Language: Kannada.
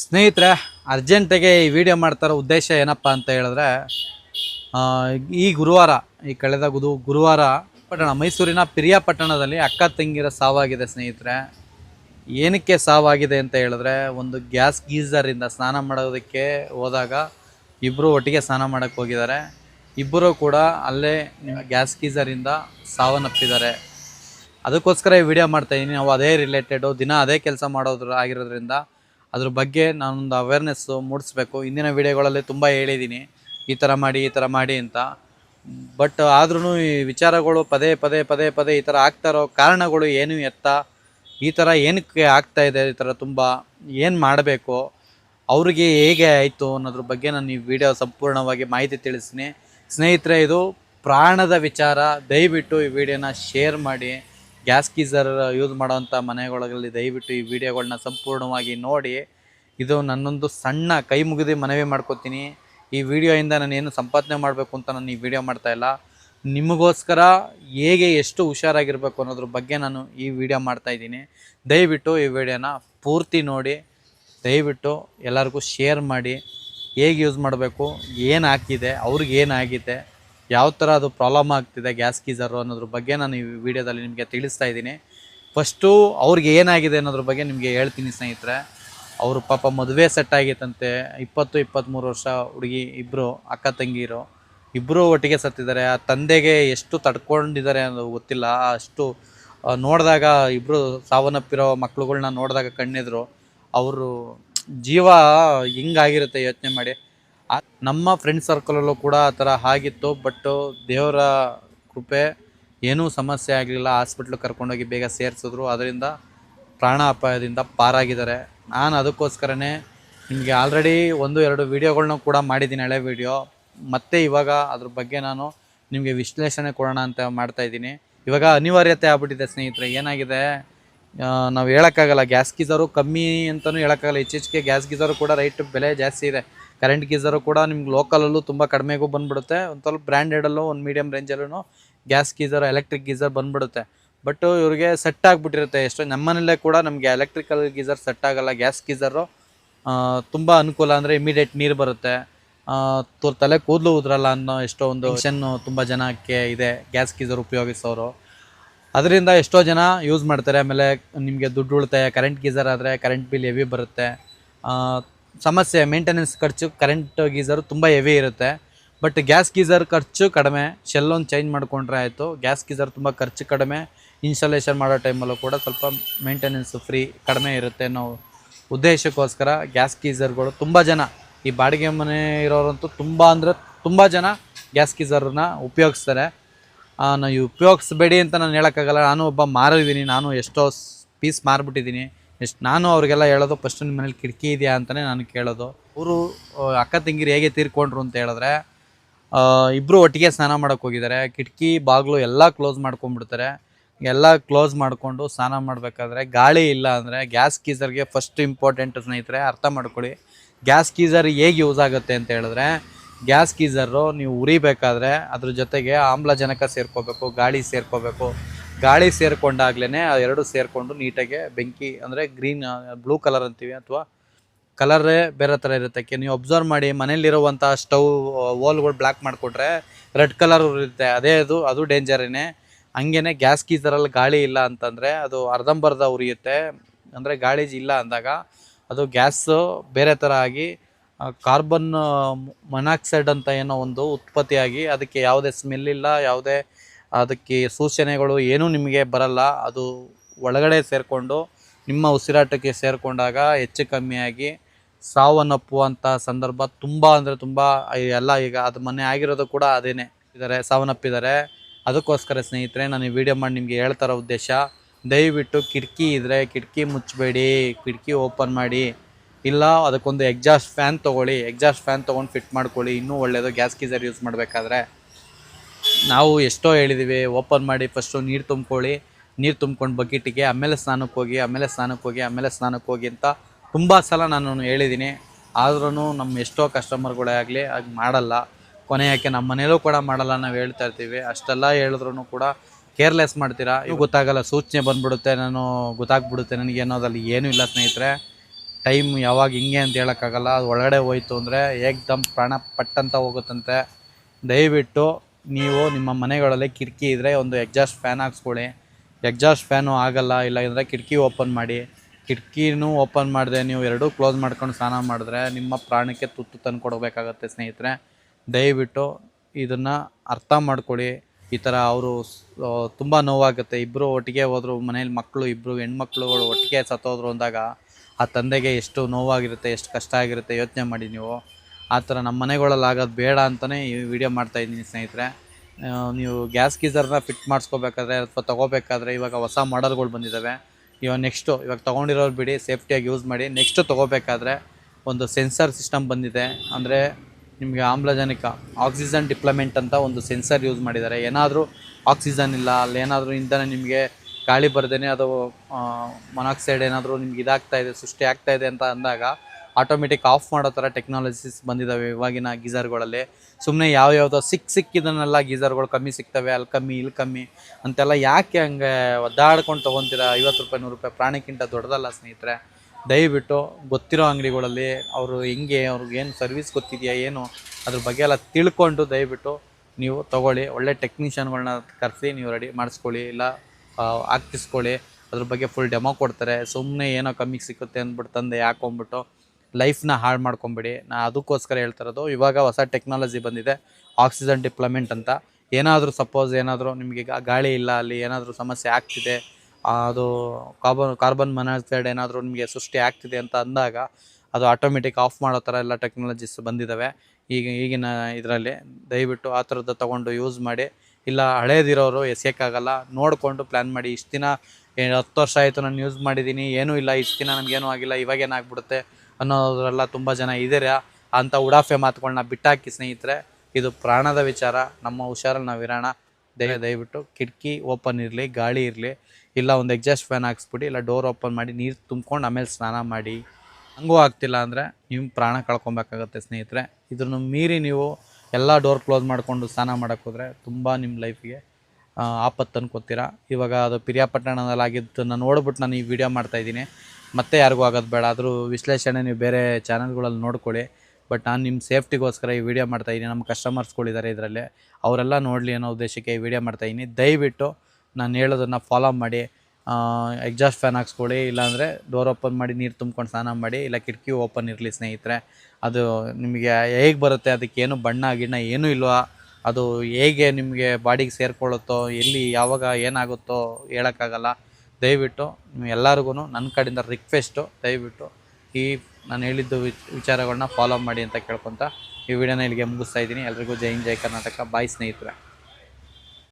ಸ್ನೇಹಿತರೆ, ಅರ್ಜೆಂಟಿಗೆ ಈ ವಿಡಿಯೋ ಮಾಡ್ತಾರೋ ಉದ್ದೇಶ ಏನಪ್ಪ ಅಂತ ಹೇಳಿದ್ರೆ ಈ ಗುರುವಾರ, ಈ ಕಳೆದ ಗುದು, ಗುರುವಾರ ಪಟ್ಟಣ, ಮೈಸೂರಿನ ಪಿರಿಯಾಪಟ್ಟಣದಲ್ಲಿ ಅಕ್ಕ ತಂಗಿರ ಸಾವಾಗಿದೆ ಸ್ನೇಹಿತರೆ. ಏನಕ್ಕೆ ಸಾವಾಗಿದೆ ಅಂತ ಹೇಳಿದ್ರೆ, ಒಂದು ಗ್ಯಾಸ್ ಗೀಝರಿಂದ ಸ್ನಾನ ಮಾಡೋದಕ್ಕೆ ಹೋದಾಗ ಇಬ್ಬರು ಒಟ್ಟಿಗೆ ಸ್ನಾನ ಮಾಡೋಕ್ಕೆ ಹೋಗಿದ್ದಾರೆ. ಇಬ್ಬರು ಕೂಡ ಅಲ್ಲೇ ಗ್ಯಾಸ್ ಗೀಝರಿಂದ ಸಾವನ್ನಪ್ಪಿದ್ದಾರೆ. ಅದಕ್ಕೋಸ್ಕರ ಈ ವಿಡಿಯೋ ಮಾಡ್ತಾಯಿದ್ದೀನಿ ನಾವು ಅದೇ ರಿಲೇಟೆಡು ದಿನ ಅದೇ ಕೆಲಸ ಮಾಡೋದ್ರ ಆಗಿರೋದ್ರಿಂದ ಅದ್ರ ಬಗ್ಗೆ ನಾನೊಂದು ಅವೇರ್ನೆಸ್ಸು ಮೂಡಿಸ್ಬೇಕು. ಇಂದಿನ ವಿಡಿಯೋಗಳಲ್ಲಿ ತುಂಬ ಹೇಳಿದ್ದೀನಿ. ಈ ಥರ ಮಾಡಿ, ಈ ಥರ ಮಾಡಿ ಅಂತ. ಬಟ್ ಆದ್ರೂ ಈ ವಿಚಾರಗಳು ಪದೇ ಪದೇ ಪದೇ ಪದೇ ಈ ಥರ ಆಗ್ತಾ ಇರೋ ಕಾರಣಗಳು ಏನು ಎತ್ತ? ಈ ಥರ ಏನಕ್ಕೆ ಆಗ್ತಾ ಇದೆ? ಈ ಥರ ತುಂಬ ಏನು ಮಾಡಬೇಕು? ಅವ್ರಿಗೆ ಹೇಗೆ ಆಯಿತು ಅನ್ನೋದ್ರ ಬಗ್ಗೆ ನಾನು ಈ ವಿಡಿಯೋ ಸಂಪೂರ್ಣವಾಗಿ ಮಾಹಿತಿ ತಿಳಿಸ್ತೀನಿ. ಸ್ನೇಹಿತರೆ, ಇದು ಪ್ರಾಣದ ವಿಚಾರ. ದಯವಿಟ್ಟು ಈ ವಿಡಿಯೋನ ಶೇರ್ ಮಾಡಿ. ಗ್ಯಾಸ್ ಗೀಸರ್ ಯೂಸ್ ಮಾಡೋವಂಥ ಮನೆಗಳಲ್ಲಿ ದಯವಿಟ್ಟು ಈ ವಿಡಿಯೋಗಳನ್ನ ಸಂಪೂರ್ಣವಾಗಿ ನೋಡಿ. ಇದು ನನ್ನೊಂದು ಸಣ್ಣ ಕೈ ಮುಗಿದು ಮನವಿ ಮಾಡ್ಕೋತೀನಿ. ಈ ವಿಡಿಯೋಯಿಂದ ನಾನು ಏನು ಸಂಪಾದನೆ ಮಾಡಬೇಕು ಅಂತ ನಾನು ಈ ವಿಡಿಯೋ ಮಾಡ್ತಾ ಇಲ್ಲ. ನಿಮಗೋಸ್ಕರ ಹೇಗೆ ಎಷ್ಟು ಹುಷಾರಾಗಿರಬೇಕು ಅನ್ನೋದ್ರ ಬಗ್ಗೆ ನಾನು ಈ ವಿಡಿಯೋ ಮಾಡ್ತಾಯಿದ್ದೀನಿ ದಯವಿಟ್ಟು ಈ ವಿಡಿಯೋನ ಪೂರ್ತಿ ನೋಡಿ. ದಯವಿಟ್ಟು ಎಲ್ಲರಿಗೂ ಶೇರ್ ಮಾಡಿ. ಹೇಗೆ ಯೂಸ್ ಮಾಡಬೇಕು, ಏನು ಹಾಕಿದೆ, ಅವ್ರಿಗೆ ಏನಾಗಿದೆ ಯಾವ ಥರ ಅದು ಪ್ರಾಬ್ಲಮ್ ಆಗ್ತಿದೆ ಗ್ಯಾಸ್ ಗೀಸರು ಅನ್ನೋದ್ರ ಬಗ್ಗೆ ನಾನು ಈ ವಿಡಿಯೋದಲ್ಲಿ ನಿಮಗೆ ತಿಳಿಸ್ತಾ ಇದ್ದೀನಿ. ಫಸ್ಟು ಅವ್ರಿಗೆ ಏನಾಗಿದೆ ಅನ್ನೋದ್ರ ಬಗ್ಗೆ ನಿಮಗೆ ಹೇಳ್ತೀನಿ ಸ್ನೇಹಿತರೆ. ಅವರು ಪಾಪ ಮದುವೆ ಸೆಟ್ ಆಗಿತ್ತಂತೆ. ಇಪ್ಪತ್ತು ಇಪ್ಪತ್ತ್ಮೂರು ವರ್ಷ ಹುಡುಗಿ ಇಬ್ಬರು ಅಕ್ಕ, ತಂಗಿರು. ಇಬ್ಬರು ಒಟ್ಟಿಗೆ ಸತ್ತಿದ್ದಾರೆ. ಆ ತಂದೆಗೆ ಎಷ್ಟು ತಡ್ಕೊಂಡಿದ್ದಾರೆ ಅನ್ನೋದು ಗೊತ್ತಿಲ್ಲ. ಅಷ್ಟು ನೋಡಿದಾಗ ಇಬ್ಬರು ಸಾವನ್ನಪ್ಪಿರೋ ಮಕ್ಳುಗಳ್ನ ನೋಡಿದಾಗ ಕಣ್ಣೆದ್ರು. ಅವರು ಜೀವ ಹಿಂಗಾಗಿರುತ್ತೆ ಯೋಚನೆ ಮಾಡಿ. ನಮ್ಮ ಫ್ರೆಂಡ್ ಸರ್ಕಲಲ್ಲೂ ಕೂಡ ಆ ಥರ ಆಗಿತ್ತು ಬಟ್ ದೇವರ ಕೃಪೆ ಏನೂ ಸಮಸ್ಯೆ ಆಗಲಿಲ್ಲ. ಹಾಸ್ಪಿಟ್ಲ್ ಕರ್ಕೊಂಡೋಗಿ ಬೇಗ ಸೇರಿಸಿದ್ರು. ಅದರಿಂದ ಪ್ರಾಣ ಅಪಾಯದಿಂದ ಪಾರಾಗಿದ್ದಾರೆ. ನಾನು ಅದಕ್ಕೋಸ್ಕರನೇ ನಿಮಗೆ ಆಲ್ರೆಡಿ ಒಂದು, ಎರಡು ವೀಡಿಯೋಗಳನ್ನೂ ಕೂಡ ಮಾಡಿದ್ದೀನಿ ಹಳೆ ವಿಡಿಯೋ ಮತ್ತೆ ಇವಾಗ ಅದ್ರ ಬಗ್ಗೆ ನಾನು ನಿಮಗೆ ವಿಶ್ಲೇಷಣೆ ಕೊಡೋಣ ಅಂತ ಮಾಡ್ತಾಯಿದ್ದೀನಿ ಇವಾಗ ಅನಿವಾರ್ಯತೆ ಆಗ್ಬಿಟ್ಟಿದೆ ಸ್ನೇಹಿತರೆ, ಏನಾಗಿದೆ? ನಾವು ಹೇಳೋಕ್ಕಾಗಲ್ಲ. ಗ್ಯಾಸ್ ಗೀಸರು ಕಮ್ಮಿ ಅಂತಲೂ ಹೇಳೋಕ್ಕಾಗಲ್ಲ. ಇತ್ತೀಚೆಗೆ ಗ್ಯಾಸ್ ಗೀಸರು ಕೂಡ ರೈಟ್ ಬೆಲೆ ಜಾಸ್ತಿ ಇದೆ. ಕರೆಂಟ್ ಗೀಸರು ಕೂಡ ನಿಮ್ಗೆ ಲೋಕಲಲ್ಲೂ ತುಂಬ ಕಡಿಮೆಗೂ ಬಂದುಬಿಡುತ್ತೆ. ಒಂದು ಸ್ವಲ್ಪ ಬ್ರ್ಯಾಂಡೆಡಲ್ಲೂ ಒಂದು ಮೀಡಿಯಮ್ ರೇಂಜಲ್ಲೂ ಗ್ಯಾಸ್ ಗೀಸರ್ ಎಲೆಕ್ಟ್ರಿಕ್ ಗೀಸರ್ ಬಂದುಬಿಡುತ್ತೆ. ಬಟ್ ಇವ್ರಿಗೆ ಸೆಟ್ ಆಗಿಬಿಟ್ಟಿರುತ್ತೆ. ಎಷ್ಟೋ ಮನೇಲೆ ಕೂಡ ನಮಗೆ ಎಲೆಕ್ಟ್ರಿಕಲ್ ಗೀಸರ್ ಸೆಟ್ ಆಗಲ್ಲ. ಗ್ಯಾಸ್ ಗೀಸರು ತುಂಬ ಅನುಕೂಲ ಅಂದರೆ ಇಮಿಡಿಯೇಟ್ ನೀರು ಬರುತ್ತೆ. ತಲೆ ಕೂದಲು ಉದ್ರಲ್ಲ ಅನ್ನೋ ಎಷ್ಟೋ ಒಂದು ಟೆನ್ಷನ್ನು ತುಂಬ ಜನಕ್ಕೆ ಇದೆ. ಗ್ಯಾಸ್ ಗೀಸರ್ ಉಪಯೋಗಿಸೋರು. ಅದರಿಂದ ಎಷ್ಟೋ ಜನ ಯೂಸ್ ಮಾಡ್ತಾರೆ. ಆಮೇಲೆ ನಿಮಗೆ ದುಡ್ಡು ಉಳಿತಾಯ ಕರೆಂಟ್ ಗೀಸರ್ ಆದರೆ ಕರೆಂಟ್ ಬಿಲ್ ಹೆವಿ ಬರುತ್ತೆ. ಸಮಸ್ಯೆ ಮೇಂಟೆನೆನ್ಸ್ ಖರ್ಚು ಕರೆಂಟ್ ಗೀಸರು ತುಂಬ ಹೆವಿ ಇರುತ್ತೆ. ಬಟ್ ಗ್ಯಾಸ್ ಗೀಸರ್ ಖರ್ಚು ಕಡಿಮೆ. ಶೆಲ್ಲೊಂದು ಚೇಂಜ್ ಮಾಡಿಕೊಂಡ್ರೆ ಆಯಿತು. ಗ್ಯಾಸ್ ಗೀಸರ್ ತುಂಬ ಖರ್ಚು ಕಡಿಮೆ. ಇನ್ಸ್ಟಾಲೇಷನ್ ಮಾಡೋ ಟೈಮಲ್ಲೂ ಕೂಡ ಸ್ವಲ್ಪ ಮೇಂಟೆನೆನ್ಸ್ ಫ್ರೀ ಕಡಿಮೆ ಇರುತ್ತೆ ಅನ್ನೋ ಉದ್ದೇಶಕ್ಕೋಸ್ಕರ ಗ್ಯಾಸ್ ಗೀಸರ್ಗಳು ತುಂಬ ಜನ, ಈ ಬಾಡಿಗೆ ಮನೆ ಇರೋರಂತೂ ತುಂಬ ಅಂದರೆ ತುಂಬ ಜನ ಗ್ಯಾಸ್ ಗೀಸರನ್ನ ಉಪಯೋಗಿಸ್ತಾರೆ. ನಾವು ಉಪಯೋಗಿಸ್ಬೇಡಿ ಅಂತ ನಾನು ಹೇಳೋಕ್ಕಾಗಲ್ಲ. ನಾನು ಒಬ್ಬ ಮಾರಿದ್ದೀನಿ ನಾನು ಎಷ್ಟೋ ಪೀಸ್ ಮಾರಿಬಿಟ್ಟಿದ್ದೀನಿ. ಎಷ್ಟು ನಾನು ಅವ್ರಿಗೆಲ್ಲ ಹೇಳೋದು ಫಸ್ಟ್ ನಿಮ್ಮ ಮನೇಲಿ ಕಿಟಕಿ ಇದೆಯಾ ಅಂತಲೇ ನಾನು ಕೇಳೋದು. ಅವರು ಅಕ್ಕ ತಂಗಿರು ಹೇಗೆ ತೀರ್ಕೊಂಡ್ರು ಅಂತ ಹೇಳಿದ್ರೆ ಇಬ್ಬರು ಒಟ್ಟಿಗೆ ಸ್ನಾನ ಮಾಡೋಕ್ಕೆ ಹೋಗಿದ್ದಾರೆ. ಕಿಟಕಿ, ಬಾಗಿಲು ಎಲ್ಲ ಕ್ಲೋಸ್ ಮಾಡ್ಕೊಂಡ್ಬಿಡ್ತಾರೆ. ಎಲ್ಲ ಕ್ಲೋಸ್ ಮಾಡಿಕೊಂಡು ಸ್ನಾನ ಮಾಡಬೇಕಾದ್ರೆ ಗಾಳಿ ಇಲ್ಲ ಅಂದರೆ ಗ್ಯಾಸ್ ಗೀಸರ್ಗೆ ಫಸ್ಟ್ ಇಂಪಾರ್ಟೆಂಟ್ ಸ್ನೇಹಿತರೆ ಅರ್ಥ ಮಾಡ್ಕೊಳ್ಳಿ. ಗ್ಯಾಸ್ ಗೀಸರ್ ಹೇಗೆ ಯೂಸ್ ಆಗುತ್ತೆ ಅಂತ ಹೇಳಿದ್ರೆ ಗ್ಯಾಸ್ ಗೀಝರು ನೀವು ಉರಿಬೇಕಾದ್ರೆ ಅದ್ರ ಜೊತೆಗೆ ಆಮ್ಲಜನಕ ಸೇರ್ಕೋಬೇಕು, ಗಾಳಿ ಸೇರ್ಕೋಬೇಕು. ಗಾಳಿ ಸೇರ್ಕೊಂಡಾಗ್ಲೇ ಆ ಎರಡು ಸೇರಿಕೊಂಡು ನೀಟಾಗಿ ಬೆಂಕಿ ಅಂದರೆ ಗ್ರೀನ್ ಬ್ಲೂ ಕಲರ್ ಅಂತೀವಿ ಅಥವಾ ಕಲರೇ ಬೇರೆ ಥರ ಇರುತ್ತೆ. ಕೆ ನೀವು ಅಬ್ಸರ್ವ್ ಮಾಡಿ ಮನೇಲಿರುವಂಥ ಸ್ಟವ್ ಓಲ್ಗಳು ಬ್ಲ್ಯಾಕ್ ಮಾಡಿಕೊಟ್ರೆ ರೆಡ್ ಕಲರ್ ಇರುತ್ತೆ. ಅದೇ ಅದು ಅದು ಡೇಂಜರೇನೆ. ಹಂಗೇ ಗ್ಯಾಸ್ ಗೀಸರಲ್ಲಿ ಗಾಳಿ ಇಲ್ಲ ಅಂತಂದರೆ ಅದು ಅರ್ಧಂಬರ್ಧ ಉರಿಯುತ್ತೆ. ಅಂದರೆ ಗಾಳಿ ಇಲ್ಲ ಅಂದಾಗ ಅದು ಗ್ಯಾಸು ಬೇರೆ ಥರ ಆಗಿ ಕಾರ್ಬನ್ ಮೊನಾಕ್ಸೈಡ್ ಅಂತ ಏನೋ ಒಂದು ಉತ್ಪತ್ತಿಯಾಗಿ ಅದಕ್ಕೆ ಯಾವುದೇ ಸ್ಮೆಲ್ ಇಲ್ಲ, ಯಾವುದೇ ಅದಕ್ಕೆ ಸೂಚನೆಗಳು ಏನೂ ನಿಮಗೆ ಬರಲ್ಲ. ಅದು ಒಳಗಡೆ ಸೇರಿಕೊಂಡು, ನಿಮ್ಮ ಉಸಿರಾಟಕ್ಕೆ ಸೇರಿಕೊಂಡಾಗ ಹೆಚ್ಚು ಕಮ್ಮಿಯಾಗಿ ಸಾವನ್ನಪ್ಪುವಂಥ ಸಂದರ್ಭ ತುಂಬ ಅಂದರೆ ತುಂಬ ಎಲ್ಲ ಈಗ ಅದು ಮನೆ ಆಗಿರೋದು ಕೂಡ ಅದೇನೇ. ಇದ್ದಾರೆ ಸಾವನ್ನಪ್ಪಿದ್ದಾರೆ ಅದಕ್ಕೋಸ್ಕರ ಸ್ನೇಹಿತರೆ, ನಾನು ಈ ವಿಡಿಯೋ ಮಾಡಿ ನಿಮಗೆ ಹೇಳ್ತಾರೋ ಉದ್ದೇಶ, ದಯವಿಟ್ಟು ಕಿಟಕಿ ಇದ್ದರೆ ಕಿಟಕಿ ಮುಚ್ಚಬೇಡಿ, ಕಿಟಕಿ ಓಪನ್ ಮಾಡಿ. ಇಲ್ಲ, ಅದಕ್ಕೊಂದು ಎಕ್ಸಾಸ್ಟ್ ಫ್ಯಾನ್ ತೊಗೊಳ್ಳಿ ಎಕ್ಸಾಸ್ಟ್ ಫ್ಯಾನ್ ತೊಗೊಂಡು ಫಿಟ್ ಮಾಡ್ಕೊಳ್ಳಿ, ಇನ್ನೂ ಒಳ್ಳೆಯದು ಗ್ಯಾಸ್ ಗೀಸರ್ ಯೂಸ್ ಮಾಡಬೇಕಾದ್ರೆ. ನಾವು ಎಷ್ಟೋ ಹೇಳಿದ್ದೀವಿ ಓಪನ್ ಮಾಡಿ ಫಸ್ಟು ನೀರು ತುಂಬ್ಕೊಳ್ಳಿ, ನೀರು ತುಂಬ್ಕೊಂಡು ಬಕೆಟಿಗೆ, ಆಮೇಲೆ ಸ್ನಾನಕ್ಕೆ ಹೋಗಿ, ಆಮೇಲೆ ಸ್ನಾನಕ್ಕೆ ಹೋಗಿ, ಆಮೇಲೆ ಸ್ನಾನಕ್ಕೆ ಹೋಗಿ ಅಂತ ತುಂಬ ಸಲ ನಾನು ಹೇಳಿದ್ದೀನಿ ಆದ್ರೂ ನಮ್ಮ ಎಷ್ಟೋ ಕಸ್ಟಮರ್ಗಳೇ ಆಗಲಿ ಅದು ಮಾಡಲ್ಲ. ಕೊನೆ ಯಾಕೆ ನಮ್ಮ ಮನೇಲೂ ಕೂಡ ಮಾಡಲ್ಲ ನಾವು ಹೇಳ್ತಾ ಇರ್ತೀವಿ. ಅಷ್ಟೆಲ್ಲ ಹೇಳಿದ್ರು ಕೂಡ ಕೇರ್ಲೆಸ್ ಮಾಡ್ತೀರಾ? ಇವು ಗೊತ್ತಾಗಲ್ಲ, ಸೂಚನೆ ಬಂದ್ಬಿಡುತ್ತೆ, ನಾನು ಗೊತ್ತಾಗ್ಬಿಡುತ್ತೆ, ನನಗೆ ಅನ್ನೋದಲ್ಲಿ ಏನೂ ಇಲ್ಲ ಸ್ನೇಹಿತರೆ. ಟೈಮ್ ಯಾವಾಗ ಹಿಂಗೆ ಅಂತ ಹೇಳೋಕ್ಕಾಗಲ್ಲ. ಅದು ಒಳಗಡೆ ಹೋಯ್ತು ಅಂದರೆ ಏಕ್ದಮ್ ಪ್ರಾಣ ಪಟ್ಟಂತ ಹೋಗುತ್ತಂತೆ. ದಯವಿಟ್ಟು ನೀವು ನಿಮ್ಮ ಮನೆಗಳಲ್ಲಿ ಕಿಟಕಿ ಇದ್ದರೆ ಒಂದು ಎಕ್ಸಾಸ್ಟ್ ಫ್ಯಾನ್ ಹಾಕ್ಸ್ಕೊಳ್ಳಿ. ಎಕ್ಸಾಸ್ಟ್ ಫ್ಯಾನು ಆಗಲ್ಲ, ಇಲ್ಲ ಅಂದರೆ ಕಿಟಕಿ ಓಪನ್ ಮಾಡಿ. ಕಿಟಕಿನೂ ಓಪನ್ ಮಾಡಿದೆ ನೀವು ಎರಡೂ ಕ್ಲೋಸ್ ಮಾಡ್ಕೊಂಡು ಸ್ನಾನ ಮಾಡಿದ್ರೆ ನಿಮ್ಮ ಪ್ರಾಣಕ್ಕೆ ತುತ್ತು ತಂದು ಕೊಡಬೇಕಾಗತ್ತೆ ಸ್ನೇಹಿತರೆ. ದಯವಿಟ್ಟು ಇದನ್ನು ಅರ್ಥ ಮಾಡ್ಕೊಳ್ಳಿ. ಈ ಥರ ಅವರು ತುಂಬ ನೋವಾಗುತ್ತೆ. ಇಬ್ಬರು ಒಟ್ಟಿಗೆ ಹೋದರು ಮನೇಲಿ ಮಕ್ಕಳು ಇಬ್ಬರು ಹೆಣ್ಮಕ್ಳುಗಳು ಒಟ್ಟಿಗೆ ಸತ್ತೋದ್ರು ಅಂದಾಗ ಆ ತಂದೆಗೆ ಎಷ್ಟು ನೋವಾಗಿರುತ್ತೆ, ಎಷ್ಟು ಕಷ್ಟ ಆಗಿರುತ್ತೆ ಯೋಚನೆ ಮಾಡಿ ನೀವು. ಆ ಥರ ನಮ್ಮ ಮನೆಗಳಲ್ಲಿ ಆಗೋದು ಬೇಡ ಅಂತಲೇ ಈ ವಿಡಿಯೋ ಮಾಡ್ತಾಯಿದ್ದೀನಿ ಸ್ನೇಹಿತರೆ. ನೀವು ಗ್ಯಾಸ್ ಗೀಸರ್ನ ಫಿಟ್ ಮಾಡಿಸ್ಕೋಬೇಕಾದ್ರೆ ಅಥವಾ ತೊಗೋಬೇಕಾದ್ರೆ ಇವಾಗ ಹೊಸ ಮಾಡಲ್ಗಳು ಬಂದಿದ್ದಾವೆ ಇವಾಗ ನೆಕ್ಸ್ಟು ಇವಾಗ ತೊಗೊಂಡಿರೋರು ಬಿಡಿ ಸೇಫ್ಟಿಯಾಗಿ ಯೂಸ್ ಮಾಡಿ ನೆಕ್ಸ್ಟು ತೊಗೋಬೇಕಾದ್ರೆ ಒಂದು ಸೆನ್ಸರ್ ಸಿಸ್ಟಮ್ ಬಂದಿದೆ. ಅಂದರೆ ನಿಮಗೆ ಆಮ್ಲಜನಕ ಆಕ್ಸಿಜನ್ ಡಿಪ್ಲಮೆಂಟ್ ಅಂತ ಒಂದು ಸೆನ್ಸರ್ ಯೂಸ್ ಮಾಡಿದ್ದಾರೆ. ಏನಾದರೂ ಆಕ್ಸಿಜನ್ ಇಲ್ಲ ಅಲ್ಲಿ ಏನಾದರೂ ಇಂಧನ ನಿಮಗೆ ಗಾಳಿ ಬರ್ದೇ ಅದು ಮೊನಾಕ್ಸೈಡ್ ಏನಾದರೂ ನಿಮ್ಗೆ ಇದಾಗ್ತಾ ಇದೆ, ಸೃಷ್ಟಿ ಆಗ್ತಾ ಇದೆ ಅಂತ ಅಂದಾಗ ಆಟೋಮೆಟಿಕ್ ಆಫ್ ಮಾಡೋ ಥರ ಟೆಕ್ನಾಲಜೀಸ್ ಬಂದಿದ್ದಾವೆ ಇವಾಗಿನ ಗೀಸರ್ಗಳಲ್ಲಿ ಸುಮ್ಮನೆ ಯಾವ ಯಾವುದೋ ಸಿಕ್ ಸಿಕ್ಕಿದನ್ನೆಲ್ಲ ಗೀಸರ್ಗಳು ಕಮ್ಮಿ ಸಿಗ್ತವೆ ಅಲ್ಲಿ ಕಮ್ಮಿ ಇಲ್ಲಿ ಕಮ್ಮಿ ಅಂತೆಲ್ಲ ಯಾಕೆ ಹಂಗೆ ಒದ್ದಾಡ್ಕೊಂಡು ತೊಗೊತೀರಾ? ಐವತ್ತು ರೂಪಾಯಿ, ನೂರು ರೂಪಾಯಿ ಪ್ರಾಣಕ್ಕಿಂತ ದೊಡ್ಡದಲ್ಲ ಸ್ನೇಹಿತರೆ. ದಯವಿಟ್ಟು ಗೊತ್ತಿರೋ ಅಂಗಡಿಗಳಲ್ಲಿ ಅವರು ಹೆಂಗೆ, ಅವ್ರಿಗೆ ಏನು ಸರ್ವಿಸ್ ಗೊತ್ತಿದೆಯಾ, ಏನು ಅದ್ರ ಬಗ್ಗೆ ಎಲ್ಲ ತಿಳ್ಕೊಂಡು ದಯವಿಟ್ಟು ನೀವು ತೊಗೊಳ್ಳಿ. ಒಳ್ಳೆ ಟೆಕ್ನಿಷಿಯನ್ಗಳನ್ನ ಕರೆಸಿ, ನೀವು ರೆಡಿ ಮಾಡಿಸ್ಕೊಳ್ಳಿ. ಇಲ್ಲ ಹಾಕಿಸ್ಕೊಳ್ಳಿ ಅದ್ರ ಬಗ್ಗೆ ಫುಲ್ ಡೆಮೋ ಕೊಡ್ತಾರೆ. ಸುಮ್ಮನೆ ಏನೋ ಕಮ್ಮಿಗೆ ಸಿಕ್ಕುತ್ತೆ ಅಂದ್ಬಿಟ್ಟು ತಂದೆ ಹಾಕೊಂಬಿಟ್ಟು ಲೈಫ್ನ ಹಾಳು ಮಾಡ್ಕೊಂಬಿಡಿ. ನಾ ಅದಕ್ಕೋಸ್ಕರ ಹೇಳ್ತಿರೋದು ಇವಾಗ ಹೊಸ ಟೆಕ್ನಾಲಜಿ ಬಂದಿದೆ ಆಕ್ಸಿಜನ್ ಡಿಪ್ಲಮೆಂಟ್ ಅಂತ. ಏನಾದರೂ ಸಪೋಸ್ ಏನಾದರೂ ನಿಮಗೆ ಗಾಳಿ ಇಲ್ಲ, ಅಲ್ಲಿ ಏನಾದರೂ ಸಮಸ್ಯೆ ಆಗ್ತಿದೆ ಅದು ಕಾರ್ಬನ್ ಕಾರ್ಬನ್ ಮೊನಾಕ್ಸೈಡ್ ಏನಾದರೂ ನಿಮಗೆ ಸೃಷ್ಟಿ ಆಗ್ತಿದೆ ಅಂತ ಅಂದಾಗ, ಅದು ಆಟೋಮೆಟಿಕ್ ಆಫ್ ಮಾಡೋ ಥರ ಎಲ್ಲ ಟೆಕ್ನಾಲಜೀಸ್ ಬಂದಿದ್ದಾವೆ ಈಗ, ಈಗಿನ ಇದರಲ್ಲಿ ದಯವಿಟ್ಟು ಆ ಥರದ್ದು ತೊಗೊಂಡು ಯೂಸ್ ಮಾಡಿ. ಇಲ್ಲ ಹಳೇದಿರೋರು ಎಸೆಯೋಕ್ಕಾಗಲ್ಲ ನೋಡಿಕೊಂಡು ಪ್ಲ್ಯಾನ್ ಮಾಡಿ. ಇಷ್ಟು ದಿನ ಏ- ಹತ್ತು ವರ್ಷ ಆಯಿತು ನಾನು ಯೂಸ್ ಮಾಡಿದ್ದೀನಿ ಏನೂ ಇಲ್ಲ. ಇಷ್ಟು ದಿನ ನನಗೇನೂ ಆಗಿಲ್ಲ. ಇವಾಗೇನಾಗ್ಬಿಡುತ್ತೆ ಅನ್ನೋದ್ರೆಲ್ಲ ತುಂಬ ಜನ ಇದ್ದೀರಾ? ಅಂಥ ಉಡಾಫೆ ಮಾತುಗಳನ್ನ ಬಿಟ್ಟಾಕಿ ಸ್ನೇಹಿತರೆ, ಇದು ಪ್ರಾಣದ ವಿಚಾರ. ನಮ್ಮ ಹುಷಾರಲ್ಲಿ ನಾವು ಇರೋಣ. ದಯ, ದಯವಿಟ್ಟು ಕಿಟಕಿ ಓಪನ್ ಇರಲಿ, ಗಾಳಿ ಇರಲಿ. ಇಲ್ಲ ಒಂದು ಎಕ್ಸಾಸ್ಟ್ ಫ್ಯಾನ್ ಹಾಕ್ಸ್ಬಿಟ್ಟು ಇಲ್ಲ ಡೋರ್ ಓಪನ್ ಮಾಡಿ, ನೀರು ತುಂಬ್ಕೊಂಡು ಆಮೇಲೆ ಸ್ನಾನ ಮಾಡಿ. ಹಂಗೂ ಆಗ್ತಿಲ್ಲ ಅಂದರೆ ನಿಮ್ಮ ಪ್ರಾಣ ಕಳ್ಕೊಬೇಕಾಗತ್ತೆ ಸ್ನೇಹಿತರೆ. ಇದನ್ನು ಮೀರಿ ನೀವು ಎಲ್ಲ ಡೋರ್ ಕ್ಲೋಸ್ ಮಾಡಿಕೊಂಡು ಸ್ನಾನ ಮಾಡೋಕ್ಕೆ ಹೋದರೆ ತುಂಬ ನಿಮ್ಮ ಲೈಫಿಗೆ ಆಪತ್ತು ಅನ್ಕೋತೀರಾ ಇವಾಗ ಅದು ಪಿರಿಯಾಪಟ್ಟಣದಲ್ಲಿ ಆಗಿದ್ದನ್ನು ನೋಡ್ಬಿಟ್ಟು ನಾನು ಈ ವಿಡಿಯೋ ಮಾಡ್ತಾಯಿದ್ದೀನಿ ಮತ್ತೆ ಯಾರಿಗೂ ಆಗೋದು ಬೇಡ. ಆದರೂ ವಿಶ್ಲೇಷಣೆ ನೀವು ಬೇರೆ ಚಾನಲ್ಗಳಲ್ಲಿ ನೋಡ್ಕೊಳ್ಳಿ. ಬಟ್ ನಾನು ನಿಮ್ಮ ಸೇಫ್ಟಿಗೋಸ್ಕರ ಈ ವಿಡಿಯೋ ಮಾಡ್ತಾಯಿದ್ದೀನಿ ನಮ್ಮ ಕಸ್ಟಮರ್ಸ್ಗಳಿದ್ದಾರೆ ಇದರಲ್ಲಿ. ಅವರೆಲ್ಲ ನೋಡಲಿ ಅನ್ನೋ ಉದ್ದೇಶಕ್ಕೆ ಈ ವಿಡಿಯೋ ಮಾಡ್ತಾಯಿದ್ದೀನಿ ದಯವಿಟ್ಟು ನಾನು ಹೇಳೋದನ್ನು ಫಾಲೋ ಮಾಡಿ. ಎಕ್ಸಾಸ್ಟ್ ಫ್ಯಾನ್ ಹಾಕ್ಸ್ಕೊಳ್ಳಿ, ಇಲ್ಲಾಂದರೆ ಡೋರ್ ಓಪನ್ ಮಾಡಿ ನೀರು ತುಂಬ್ಕೊಂಡು ಸ್ನಾನ ಮಾಡಿ, ಇಲ್ಲ ಕಿಟಕಿ ಓಪನ್ ಇರಲಿ ಸ್ನೇಹಿತರೆ, ಅದು ನಿಮಗೆ ಹೇಗೆ ಬರುತ್ತೆ? ಅದಕ್ಕೆ ಏನು ಬಣ್ಣ, ಗಿಣ್ಣ ಏನೂ ಇಲ್ವಾ? ಅದು ಹೇಗೆ ನಿಮಗೆ ಬಾಡಿಗೆ ಸೇರಿಕೊಳ್ಳುತ್ತೋ, ಎಲ್ಲಿ, ಯಾವಾಗ ಏನಾಗುತ್ತೋ ಹೇಳೋಕ್ಕಾಗಲ್ಲ. ದಯವಿಟ್ಟು ಎಲ್ಲರಿಗೂ ನನ್ನ ಕಡೆಯಿಂದ ರಿಕ್ವೆಸ್ಟು ದಯವಿಟ್ಟು ಈ ನಾನು ಹೇಳಿದ್ದು ವಿಚ್ ವಿಚಾರಗಳನ್ನ ಫಾಲೋ ಮಾಡಿ ಅಂತ ಕೇಳ್ಕೊತ ಈ ವಿಡಿಯೋನ ಇಲ್ಲಿಗೆ ಮುಗಿಸ್ತಾ ಇದ್ದೀನಿ. ಎಲ್ರಿಗೂ ಜೈ ಜೈ ಕರ್ನಾಟಕ. ಬಾಯ್ ಸ್ನೇಹಿತರೆ.